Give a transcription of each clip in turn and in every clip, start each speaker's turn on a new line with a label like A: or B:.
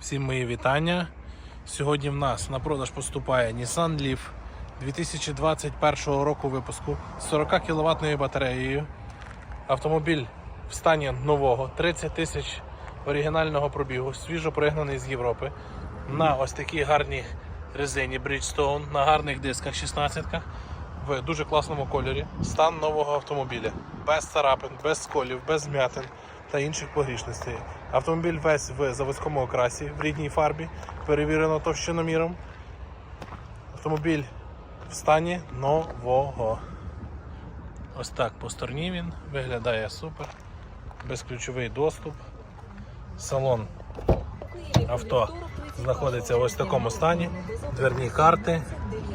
A: Всім мої вітання. Сьогодні в нас на продаж поступає Nissan Leaf 2021 року випуску з 40 кВт батареєю. Автомобіль в стані нового, 30 тисяч оригінального пробігу, свіжо пригнаний з Європи. На ось такій гарній резині Bridgestone, на гарних дисках 16 в дуже класному кольорі. Стан нового автомобіля. Без царапин, без сколів, без змятин та інших погрішностей. Автомобіль весь в заводському окрасі, в рідній фарбі, перевірено товщиноміром. Автомобіль в стані нового. Ось так по стороні він виглядає супер. Безключовий доступ. Салон авто знаходиться ось в такому стані. Дверні карти,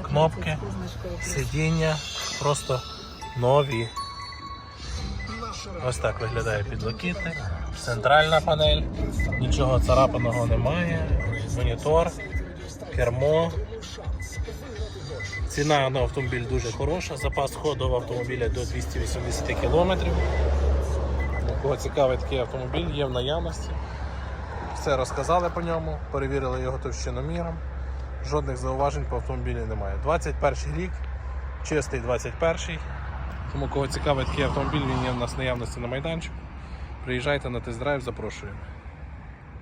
A: кнопки, сидіння просто нові. Ось так виглядає підлокітник, центральна панель, нічого царапаного немає, монітор, кермо. Ціна на автомобіль дуже хороша, запас ходу в автомобіля до 280 км. Кого цікавий такий автомобіль, є в наявності. Все розказали по ньому, перевірили його товщиноміром. Жодних зауважень по автомобілю немає. 21 рік, чистий 21. Тому кого цікавий такий автомобіль, він є в нас наявності на майданчику. Приїжджайте на тест-драйв, запрошуємо.